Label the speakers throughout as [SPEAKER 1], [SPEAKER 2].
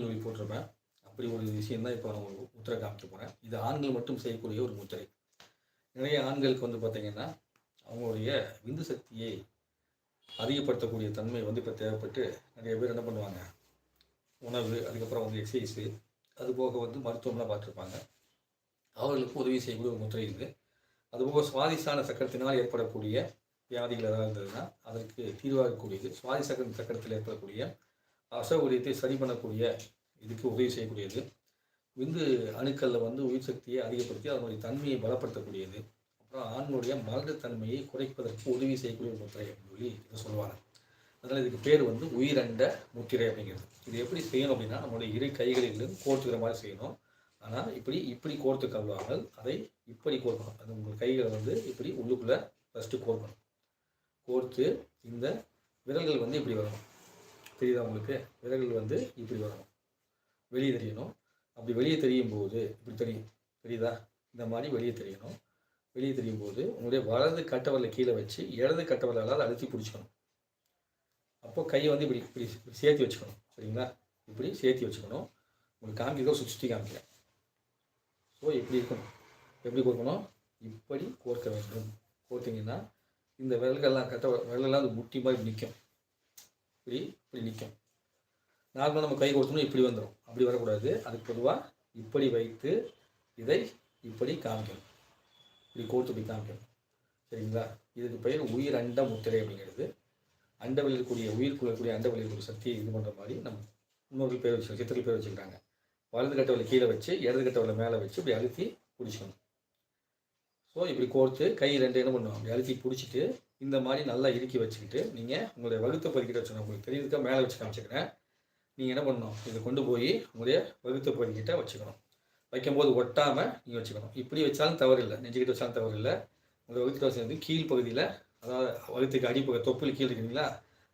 [SPEAKER 1] சொல்லி போட்டிருப்பேன் அப்படி ஒரு விஷயம் தான் இப்போ நான் முத்திரை காமிக்க போகிறேன் இது ஆண்கள் மட்டும் செய்யக்கூடிய ஒரு முத்திரை. நிறைய ஆண்களுக்கு வந்து பார்த்தீங்கன்னா அவங்களுடைய விந்து சக்தியை அதிகப்படுத்தக்கூடிய தன்மை வந்து இப்போ தேவைப்பட்டு நிறைய பேர் என்ன பண்ணுவாங்க? உணவு அதுக்கப்புறம் வந்து எக்ஸசைஸு அது போக வந்து மருத்துவம்லாம் பார்த்துருப்பாங்க. அவர்களுக்கு உதவி செய்யக்கூடிய ஒரு முத்திரை இருக்குது அதுபோக சுவாதிசான சக்கரத்தினால் ஏற்படக்கூடிய வியாதிகள் ஏதாவது இருந்ததுன்னா அதற்கு தீர்வாகக்கூடியது. சுவாதி சக்கர சக்கரத்தில் ஏற்படக்கூடிய அசௌகரியத்தை சரி பண்ணக்கூடிய இதுக்கு உதவி செய்யக்கூடியது. விந்து அணுக்களில் வந்து உயிர் சக்தியை அதிகப்படுத்தி அதனுடைய தன்மையை பலப்படுத்தக்கூடியது. அப்புறம் ஆண்களுடைய மலடு தன்மையை குறைப்பதற்கு உதவி செய்யக்கூடிய ஒரு முத்திரை அப்படின்னு சொல்லி இதை சொல்லுவாங்க. அதனால் இதுக்கு பேர் வந்து உயிரண்ட முத்திரை அப்படிங்கிறது. இது எப்படி செய்யணும் அப்படின்னா நம்மளுடைய இரு கைகளிலும் கோர்த்துக்கிற மாதிரி செய்யணும். ஆனால் இப்படி இப்படி கோர்த்து கழுவாமல் அதை இப்படி கோர்க்கணும். அது உங்கள் கைகளை வந்து இப்படி உள்ளுக்குள்ளே ஃபஸ்ட்டு கோர்க்கணும். கோர்த்து இந்த விரல்கள் வந்து இப்படி வரணும். தெரியுதா உங்களுக்கு? விரல்கள் வந்து இப்படி வரணும் வெளியே தெரியணும். அப்படி வெளியே தெரியும் போது இப்படி தெரியும் தெரியுதா? இந்த மாதிரி வெளியே தெரியணும். வெளியே தெரியும் போது உங்களுடைய வலது கட்டவரில் கீழே வச்சு இடது கட்டவரலால் அழுத்தி பிடிச்சிக்கணும். அப்போ கையை வந்து இப்படி இப்படி சேர்த்து வச்சுக்கணும். சரிங்களா? இப்படி சேர்த்து வச்சுக்கணும். உங்களுக்கு காமிக்கிறதோ சுற்றி சுற்றி காமிக்கிறேன். ஸோ இப்படி இருக்கணும்? எப்படி கோர்க்கணும்? இப்படி கோர்க்க வேண்டும். கோர்த்தீங்கன்னா இந்த விரல்கள்லாம் கட்ட விரலெல்லாம் அது முட்டி மாதிரி நிற்கும் இப்படி இப்படி நிற்கும் நார்மலாக நம்ம கை கொடுத்தோம்னா இப்படி வந்துடும் அப்படி வரக்கூடாது. அதுக்கு பொதுவாக இப்படி வைத்து இதை இப்படி காமிக்கணும். இப்படி கோர்த்து இப்படி காமிக்கணும். சரிங்களா? இதுக்கு பெயர் உயிர் அண்ட முத்திரை அப்படிங்கிறது. அண்டவில் இருக்கக்கூடிய உயிர்க்குள்ள இருக்கக்கூடிய அண்டவில் இருக்கக்கூடிய சக்தியை இது பண்ணுற மாதிரி நம்ம முன்னோர்கள் பேர் வச்சு சித்தர்கள் பேர் வச்சுக்கிறாங்க. வலது கட்டவலை கீழே வச்சு இடது கட்டவில் மேலே வச்சு இப்படி அழுத்தி பிடிச்சிக்கணும் ஸோ இப்படி கோர்த்து கை ரெண்டு என்ன பண்ணுவோம் அப்படி அழுத்தி பிடிச்சிட்டு இந்த மாதிரி நல்லா இறுக்கி வச்சுக்கிட்டு நீங்கள் உங்களுடைய வகுத்த பதிக்கிட்ட வச்சுக்கணும் உங்களுக்கு தெரியுதுக்கா மேலே வச்சு காமிச்சிக்கிறேன். நீங்கள் என்ன பண்ணணும்? இதை கொண்டு போய் உங்களுடைய வகுத்த பதிக்கிட்ட வச்சுக்கணும். வைக்கும்போது ஒட்டாமல் நீங்கள் வச்சுக்கணும். இப்படி வச்சாலும் தவறு இல்லை நெஞ்சுக்கிட்ட வச்சாலும் தவறு இல்லை உங்கள் வகுத்து வசதி வந்து கீழ் பகுதியில் அதாவது வகுத்துக்கு அடிப்பக்கம் தொப்புள் கீழ் இருக்கிறீங்களா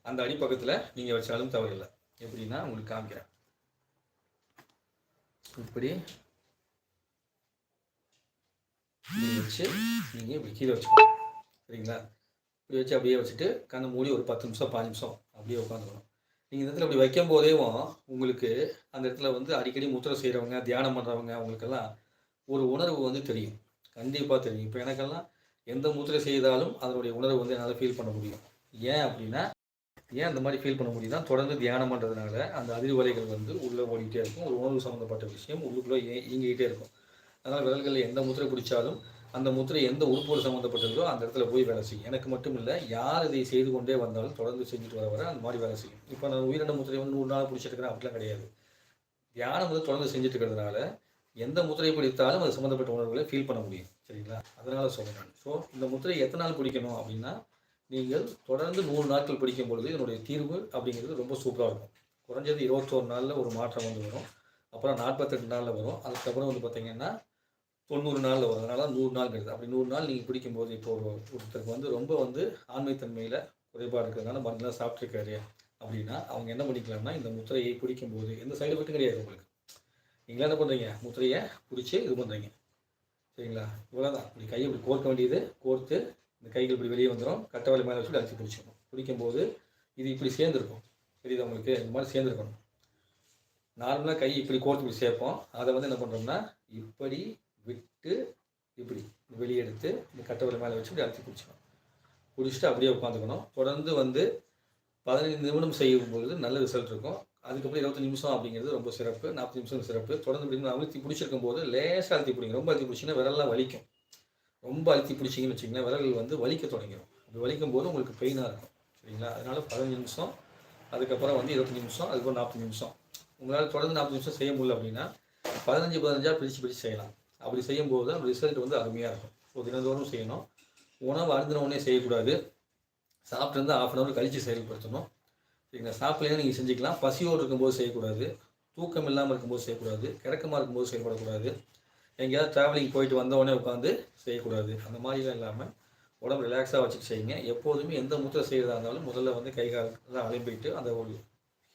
[SPEAKER 1] அந்த அடிப்பக்கத்தில் நீங்கள் வச்சாலும் தவறு இல்லை எப்படின்னா உங்களுக்கு காமிக்கிறேன். இப்படி இப்படி வச்சு நீங்கள் இப்படி கீழே வச்சுக்கணும் சரிங்களா? இப்படி வச்சு அப்படியே வச்சுட்டு கண்ணை மூடி ஒரு பத்து நிமிஷம் பாஞ்சு நிமிஷம் அப்படியே உட்காந்துக்கணும். நீங்கள் இந்த இடத்துல அப்படி வைக்கும் போதேவும் உங்களுக்கு அந்த இடத்துல வந்து அடிக்கடி முத்திரை செய்கிறவங்க தியானம் பண்ணுறவங்க அவங்களுக்கெல்லாம் ஒரு உணர்வு வந்து தெரியும். கண்டிப்பாக தெரியும். இப்போ எனக்கெல்லாம் எந்த முத்திரை செய்தாலும் அதனுடைய உணர்வு வந்து என்னால் ஃபீல் பண்ண முடியும். ஏன் அப்படின்னா ஏன் அந்த மாதிரி ஃபீல் பண்ண முடியும்னா தொடர்ந்து தியானம் பண்ணுறதுனால அந்த அதிர்வலைகள் வந்து உள்ளே ஓடிக்கிட்டே இருக்கும். ஒரு உணர்வு சம்மந்தப்பட்ட விஷயம் உள்ளுக்குள்ளே ஏ இயங்கிக்கிட்டே இருக்கும். அதனால் விரல்களில் எந்த முத்திரை பிடிச்சாலும் அந்த முத்திரை எந்த உறுப்போடு சம்மந்தப்பட்டிருந்தோ அந்த இடத்துல போய் வேலை செய்யும். எனக்கு மட்டும் இல்லை யார் இதை செய்து கொண்டே வந்தாலும் தொடர்ந்து செஞ்சுட்டு வர வர அந்த மாதிரி வேலை செய்யும். இப்போ நான் உயிரின முத்திரை வந்து நூறு நாள் பிடிச்சிருக்கிறேன் அப்படிலாம் கிடையாது. தியானம் வந்து தொடர்ந்து செஞ்சுட்டு இருக்கிறதுனால எந்த முத்திரை பிடித்தாலும் அது சம்மந்தப்பட்ட உணர்வுகளை ஃபீல் பண்ண முடியும். சரிங்களா? அதனால சொல்கிறேன் நான். ஸோ இந்த முத்திரை எத்தனை நாள் பிடிக்கணும் அப்படின்னா நீங்கள் தொடர்ந்து நூறு நாட்கள் பிடிக்கும் பொழுது இதனுடைய தீர்வு அப்படிங்கிறது ரொம்ப சூப்பராக இருக்கும். குறைஞ்சது இருபத்தோரு நாளில் ஒரு மாற்றம் வந்து வரும். அப்புறம் நாற்பத்தெட்டு நாளில் வரும். அதுக்கப்புறம் வந்து பார்த்திங்கன்னா தொண்ணூறு நாளில் வரும். அதனால நூறு நாள் கிடையாது அப்படி நூறு நாள் நீங்கள் குடிக்கும்போது இப்போ ஒரு ஒருத்தருக்கு வந்து ரொம்ப வந்து ஆண்மைத்தன்மையில் குறைபாடு இருக்கிறதுனால மருந்தெல்லாம் சாப்பிட்ருக்காரு அப்படின்னா அவங்க என்ன பண்ணிக்கலாம்னா இந்த முத்திரையை பிடிக்கும்போது எந்த சைடு எஃபெக்ட்டும் கிடையாது உங்களுக்கு. நீங்களே என்ன பண்ணுறீங்க முத்திரையை பிடிச்சி இது பண்ணுறீங்க சரிங்களா? இவ்வளோதான் இப்படி கையை இப்படி கோர்க்க வேண்டியது கோர்த்து இந்த கைகள் இப்படி வெளியே வந்துடும் கட்ட வேலை மேலே வச்சு அழைச்சி பிடிச்சிக்கணும் பிடிக்கும்போது இது இப்படி சேர்ந்துருக்கும். தெரியுது உங்களுக்கு? இந்த மாதிரி சேர்ந்துருக்கணும். நார்மலாக கை இப்படி கோர்த்து இப்படி சேர்ப்போம். அதை வந்து என்ன பண்ணுறோம்னா இப்படி விட்டு இப்படி வெளியே எடுத்து இந்த கட்டை மேலே வச்சு இப்படி அழுத்தி குடிச்சிக்கணும். குடிச்சிட்டு அப்படியே உட்காந்துக்கணும். தொடர்ந்து வந்து பதினைந்து நிமிடம் செய்யும் பொழுது நல்ல ரிசல்ட் இருக்கும். அதுக்கப்புறம் இருபத்தஞ்சு நிமிஷம் அப்படிங்கிறது ரொம்ப சிறப்பு. நாற்பது நிமிஷம் சிறப்பு. தொடர்ந்து இப்படி அழுத்தி பிடிச்சிருக்கும் போது லேசாக அழுத்தி பிடிங்க. ரொம்ப அழுத்தி பிடிச்சிங்கன்னா விரலாம் வலிக்கும். ரொம்ப அழுத்தி பிடிச்சிங்கன்னு வச்சிங்கன்னா விரல்கள் வந்து வலிக்க தொடங்கிடும் அப்படி வலிக்கும் போது உங்களுக்கு பெயினாக இருக்கும். சரிங்களா? அதனால் பதினஞ்சு நிமிஷம் அதுக்கப்புறம் வந்து இருபத்தஞ்சு நிமிஷம் அதுக்கப்புறம் நாற்பது நிமிஷம். உங்களால் தொடர்ந்து நாற்பது நிமிஷம் செய்ய முடியல அப்படின்னா பதினஞ்சு பதினஞ்சாக பிரித்து பிரித்து செய்யலாம். அப்படி செய்யும்போது தான் ரிசல்ட் வந்து அருமையாக இருக்கும். ஸோ தினந்தோறும் செய்யணும். உணவு அருந்தின உடனே செய்யக்கூடாது. சாப்பிட்டு வந்து ஆஃப் அன் ஹவர் கழித்து செயல்படுத்தணும். சரிங்களா? சாப்பிட்லேயே நீங்கள் செஞ்சுக்கலாம். பசியோடு இருக்கும்போது செய்யக்கூடாது. தூக்கம் இல்லாமல் இருக்கும்போது செய்யக்கூடாது. கிடக்கமாக இருக்கும்போது செயல்படக்கூடாது. எங்கேயாவது ட்ராவலிங் போயிட்டு வந்த உட்காந்து செய்யக்கூடாது. அந்த மாதிரிலாம் இல்லாமல் உடம்பு ரிலாக்ஸாக வச்சுட்டு செய்யுங்க. எப்போதுமே எந்த முத்திரை செய்கிறதா இருந்தாலும் முதல்ல வந்து கை காலெல்லாம் அலம்பிட்டு அந்த ஒரு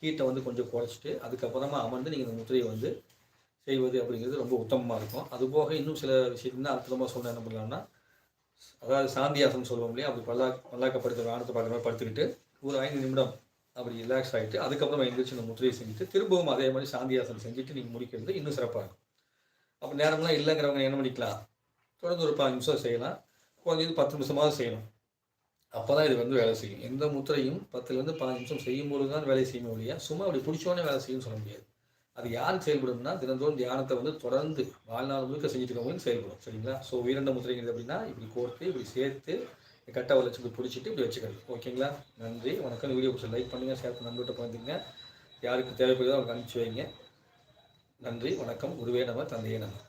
[SPEAKER 1] ஹீட்டை வந்து கொஞ்சம் குறைச்சிட்டு அதுக்கப்புறமா அமர்ந்து நீங்கள் இந்த முத்திரையை வந்து செய்வது அப்படிங்கிறது ரொம்ப உத்தமமாக இருக்கும். அதுபோக இன்னும் சில விஷயத்துல அற்புதமாக சொன்ன என்ன பண்ணலாம்னா அதாவது சாந்தியாசனம் சொல்லுவோம் இல்லையா? அப்படி பல்லா பல்லாக்கப்படுத்த வானத்தை பார்க்குற மாதிரி படுத்துக்கிட்டு ஒரு ஐந்து நிமிடம் அப்படி ரிலாக்ஸ் ஆகிட்டு அதுக்கப்புறம் எழுந்திரிச்சு இந்த முத்திரையை செஞ்சுட்டு திரும்பவும் அதே மாதிரி சாந்தியாசனம் செஞ்சுட்டு நீங்கள் முடிக்கிறது இன்னும் சிறப்பாக இருக்கும். அப்போ நேரம்லாம் இல்லைங்கிறவங்க என்ன பண்ணிக்கலாம்? தொடர்ந்து ஒரு பாஞ்சு நிமிஷம் செய்யலாம். குறைஞ்சது பத்து நிமிஷமாவது செய்யணும். அப்போ தான் இது வந்து வேலை செய்யும். எந்த முத்திரையும் பத்துலேருந்து பதினஞ்சு நிமிஷம் செய்யும்போது தான் வேலை செய்யும் இல்லையா சும்மா அப்படி பிடிச்சோன்னே வேலை செய்யும்னு சொல்ல முடியாது. அது யாருக்கு செயல்படும்னா தினந்தோறும் தியானத்தை வந்து தொடர்ந்து வாழ்நாள் முழுக்க செஞ்சுட்டு இருக்கவங்களுக்கு செயல்படும் சரிங்களா? ஸோ உயிரண்ட முத்திரைங்கிறது அப்படின்னா இப்படி கோர்த்து இப்படி சேர்த்து கட்டை வளர்ச்சி இப்படி பிடிச்சிட்டு இப்படி வச்சுக்கிறது. ஓகேங்களா? நன்றி. வணக்கம். வீடியோ பிடிச்ச லைக் பண்ணுங்கள் ஷேர் பண்ணி நண்பர்கிட்ட பார்த்துங்க யாருக்கு தேவைப்படுதோ அவங்க அனுப்பிச்சி வைங்க. நன்றி. வணக்கம். குருவே நம்ம தந்தையே நம்ம